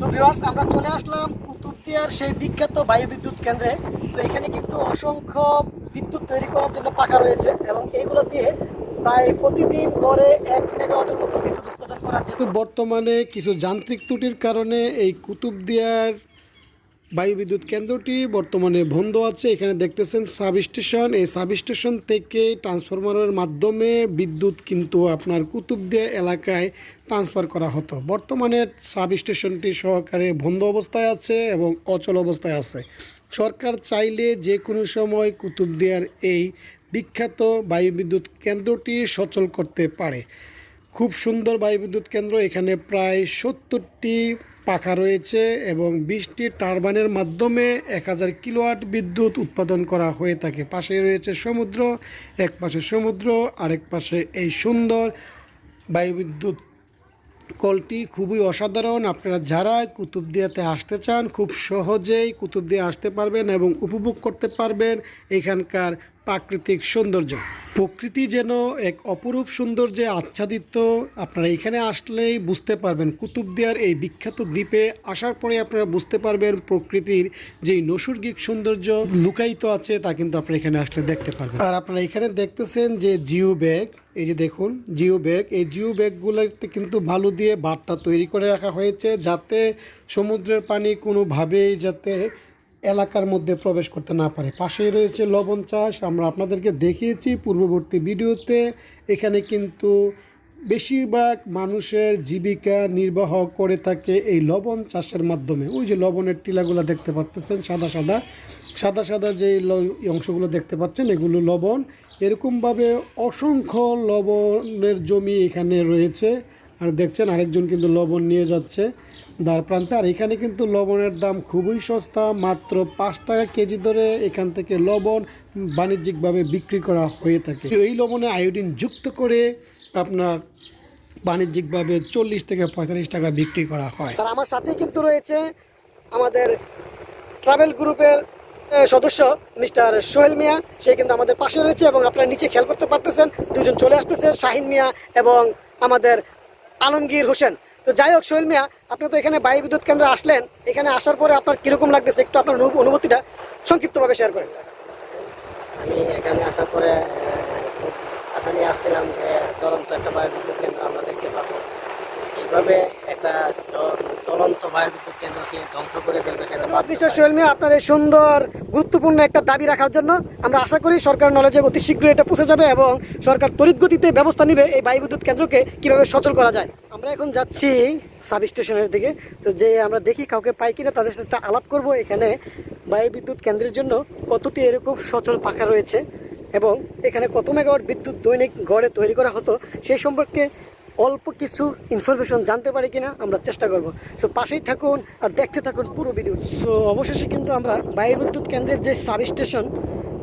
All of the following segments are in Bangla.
সো ভিউয়ার্স আমরা চলে আসলাম কুতুবদিয়ার সেই বিখ্যাত বায়ু বিদ্যুৎ কেন্দ্রে। তো এখানে কিন্তু অসংখ্য বিদ্যুৎ তৈরি করার জন্য পাখা রয়েছে এবং এইগুলো দিয়ে প্রায় প্রতিদিন গড়ে এক মেগাওয়াটের মতো বিদ্যুৎ উৎপাদন করা যেত বর্তমানে কিছু যান্ত্রিক ত্রুটির কারণে এই কুতুবদিয়ার বায়ু বিদ্যুৎ কেন্দ্রটি বর্তমানে বন্ধ আছে। এখানে দেখতেছেন সাব স্টেশন এই সাব স্টেশন থেকে ট্রান্সফরমারের মাধ্যমে বিদ্যুৎ কিন্তু আপনার কুতুবদিয়া এলাকায় ট্রান্সফার করা হতো। বর্তমানে সাব স্টেশনটি সহকারে বন্ধ অবস্থায় আছে এবং অচল অবস্থায় আছে। সরকার চাইলে যে কোনো সময় কুতুবদিয়ার এই বিখ্যাত বায়ু বিদ্যুৎ কেন্দ্রটি সচল করতে পারে। খুব সুন্দর বায়ুবিদ্যুৎ কেন্দ্র। এখানে প্রায় সত্তরটি পাখা রয়েছে এবং বিশটি টারবাইনের মাধ্যমে এক হাজার কিলোওয়াট বিদ্যুৎ উৎপাদন করা হয়ে থাকে। পাশে রয়েছে সমুদ্র, এক পাশে সমুদ্র, আরেক পাশে এই সুন্দর বায়ুবিদ্যুৎ কলটি। খুবই অসাধারণ। আপনারা যারা কুতুবদিয়াতে আসতে চান, খুব সহজেই কুতুবদিয়া আসতে পারবেন এবং উপভোগ করতে পারবেন এখানকার প্রাকৃতিক সৌন্দর্য। প্রকৃতি যেন এক অপরূপ সৌন্দর্যে আচ্ছাদিত, আপনারা এখানে আসলেই বুঝতে পারবেন। কুতুবদিয়ার এই বিখ্যাত দ্বীপে আসার পরে আপনারা বুঝতে পারবেন প্রকৃতির যেই নৈসর্গিক সৌন্দর্য লুকায়িত আছে, তা কিন্তু আপনারা এখানে আসলে দেখতে পারবেন। আর আপনারা এখানে দেখতেছেন যে জিও ব্যাগ, এই যে দেখুন, জিও ব্যাগ, এই জিও ব্যাগগুলোতে কিন্তু ভালো দিয়ে বাঁধটা তৈরি করে রাখা হয়েছে, যাতে সমুদ্রের পানি কোনোভাবেই যাতে এলাকার মধ্যে প্রবেশ করতে না পারে। পাশেই রয়েছে লবণ চাষ। আমরা আপনাদেরকে দেখিয়েছি পূর্ববর্তী ভিডিওতে। এখানে কিন্তু বেশিরভাগ মানুষের জীবিকা নির্বাহ করে থাকে এই লবণ চাষের মাধ্যমে। ওই যে লবণের টিলাগুলো দেখতে পাচ্ছেন, সাদা সাদা। সাদা সাদা যে অংশগুলো দেখতে পাচ্ছেন, এগুলো লবণ। এরকমভাবে অসংখ্য লবণের জমি এখানে রয়েছে। আর দেখছেন আরেকজন কিন্তু লবণ নিয়ে যাচ্ছে দ্বার প্রান্তে। আর এখানে কিন্তু লবণের দাম খুবই সস্তা, মাত্র পাঁচ টাকা কেজি ধরে এখান থেকে লবণ বাণিজ্যিকভাবে বিক্রি করা হয়ে থাকে। এই লবণে আয়োডিন যুক্ত করে আপনার বাণিজ্যিকভাবে চল্লিশ থেকে পঁয়তাল্লিশ টাকা বিক্রি করা হয়। আর আমার সাথে কিন্তু রয়েছে আমাদের ট্রাভেল গ্রুপের সদস্য মিস্টার সোহেল মিয়া। সে কিন্তু আমাদের পাশে রয়েছে এবং আপনারা নিচে খেয়াল করতে পারতেছেন, দুজন চলে আসতেছে, শাহিন মিয়া এবং আমাদের আলমগীর হোসেন। তো যাই হোক, সোহেল মিয়া, আপনি তো এখানে বায়ু বিদ্যুৎ কেন্দ্রে আসলেন। এখানে আসার পরে আপনার কীরকম লাগতেছে একটু আপনার অনুভূতিটা সংক্ষিপ্তভাবে শেয়ার করেন। আমি এখানে আসার পরে এখানে নিয়ে আসছিলাম যে চলন্ত একটা বায়ু বিদ্যুৎ কেন্দ্র আমরা দেখতে পাবো। এইভাবে একটা চ- চলন্ত বায়ু বিদ্যুৎ কেন্দ্রকে ধ্বংস করে ফেলবে সেটা মিস্টার সোহেল মিয়া আপনার এই সুন্দর গুরুত্বপূর্ণ একটা দাবি রাখার জন্য আমরা আশা করি সরকার নলেজে অতি শীঘ্রই এটা পৌঁছে যাবে এবং সরকার তড়িৎ গতিতে ব্যবস্থা নিবে এই বায়ু বিদ্যুৎ কেন্দ্রকে কীভাবে সচল করা যায়। আমরা এখন যাচ্ছি সাব স্টেশনের দিকে। তো যে আমরা দেখি কাউকে পাই কিনা তাদের সাথে আলাপ করব। এখানে বায়ু বিদ্যুৎ কেন্দ্রের জন্য কতটি এরকম সচল পাখা রয়েছে এবং এখানে কত মেগাওয়াট বিদ্যুৎ দৈনিক গড়ে তৈরি করা হতো সেই সম্পর্কে অল্প কিছু ইনফরমেশন জানতে পারি কিনা আমরা চেষ্টা করব। সো পাশেই থাকুন আর দেখতে থাকুন পুরো ভিডিও সো অবশেষে কিন্তু আমরা বায়ু বিদ্যুৎ কেন্দ্রের যে সাব স্টেশন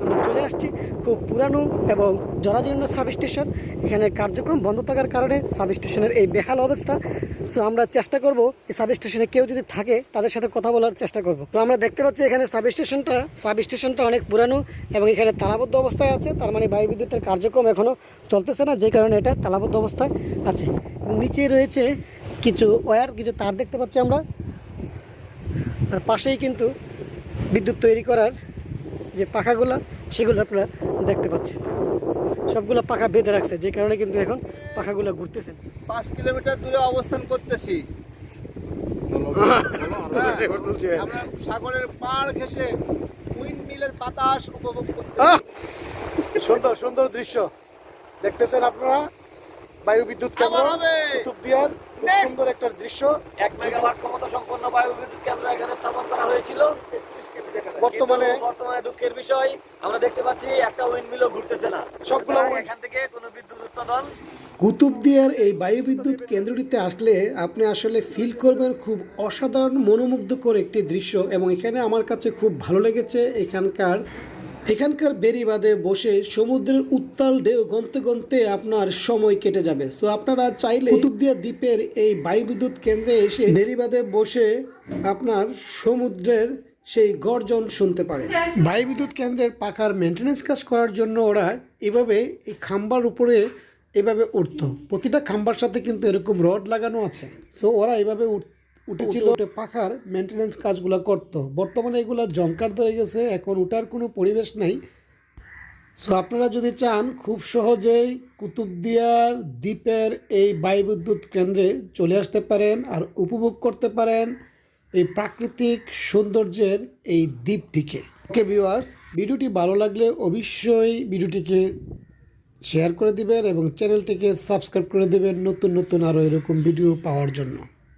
আমরা চলে আসছি খুব পুরানো এবং জরাজীর্ণ সাব স্টেশন এখানে কার্যক্রম বন্ধ থাকার কারণে সাব স্টেশনের এই বেহাল অবস্থা। সো আমরা চেষ্টা করব এই সাব স্টেশনে কেউ যদি থাকে, তাদের সাথে কথা বলার চেষ্টা করব। তো আমরা দেখতে পাচ্ছি এখানে সাব স্টেশনটা সাব স্টেশনটা অনেক পুরানো এবং এখানে তালাবদ্ধ অবস্থায় আছে। তার মানে বায়ু বিদ্যুতের কার্যক্রম এখনও চলতেছে না, যে কারণে এটা তালাবদ্ধ অবস্থায় আছে। নিচে রয়েছে কিছু ওয়্যার কিছু তার দেখতে পাচ্ছি আমরা। আর পাশেই কিন্তু বিদ্যুৎ তৈরি করার যে পাখাগুলো সেগুলো আপনারা দেখতে পাচ্ছেন। সবগুলো পাখা বেঁধে রাখছে যে কারণে কিন্তু এখন পাখাগুলো ঘুরতেছেন পাঁচ কিলোমিটার দূরে অবস্থান করতেছি। আমরা সাগরের পাড় ঘেসে উইন্ড মিলের বাতাস উপভোগ করতে সুন্দর সুন্দর দৃশ্য। দেখতেছেন আপনারা? বায়ু বিদ্যুৎ কেন্দ্র কুতুবদিয়ার সুন্দর একটা দৃশ্য। এক মেগাওয়াট ক্ষমতা সম্পন্ন বায়ু বিদ্যুৎ কেন্দ্র এখানে স্থাপন করা হয়েছিল। বর্তমানে বর্তমানে দুঃখের বিষয় আমরা দেখতে পাচ্ছি একটা উইন্ড মিলও ঘুরতেছে না। সবগুলো এখান থেকে কোনো বিদ্যুৎ উৎপাদন কুতুবদিয়ার এই বায়ু বিদ্যুৎ কেন্দ্রটিতে আসলে আপনি আসলে ফিল করবেন খুব অসাধারণ মনোমুগ্ধকর একটি দৃশ্য এবং এখানে আমার কাছে খুব ভালো লেগেছে এখানকার এখানকার বেরিবাদে বসে সমুদ্রের উত্তাল ঢেউ গন্তে গন্তে আপনার সময় কেটে যাবে। তো আপনারা চাইলে কুতুবদিয়া দ্বীপের এই বায়ু বিদ্যুৎ কেন্দ্রে এসে বেরিবাদে বসে আপনার সমুদ্রের সেই গর্জন শুনতে পারে। বায়ু বিদ্যুৎ কেন্দ্রের পাখার মেনটেনেন্স কাজ করার জন্য ওরা এভাবে এই খাম্বার উপরে এভাবে উঠতো। প্রতিটা খাম্বার সাথে কিন্তু এরকম রড লাগানো আছে। তো ওরা এভাবে উঠ উঠেছিল উঠে পাখার মেনটেনেন্স কাজগুলো করত। বর্তমানে এগুলো জঙ্কার ধরে গেছে, এখন ওটার কোনো পরিবেশ নাই। সো আপনারা যদি চান, খুব সহজেই কুতুবদিয়ার দ্বীপের এই বায়ুবিদ্যুৎ কেন্দ্রে চলে আসতে পারেন আর উপভোগ করতে পারেন। এই প্রাকৃতিক সৌন্দর্যের এই দ্বীপটিকে। ওকে ভিউয়ার্স ভিডিওটি ভালো লাগলে অবশ্যই ভিডিওটিকে শেয়ার করে দিবেন এবং চ্যানেলটিকে সাবস্ক্রাইব করে দেবেন নতুন নতুন আরও এরকম ভিডিও পাওয়ার জন্য।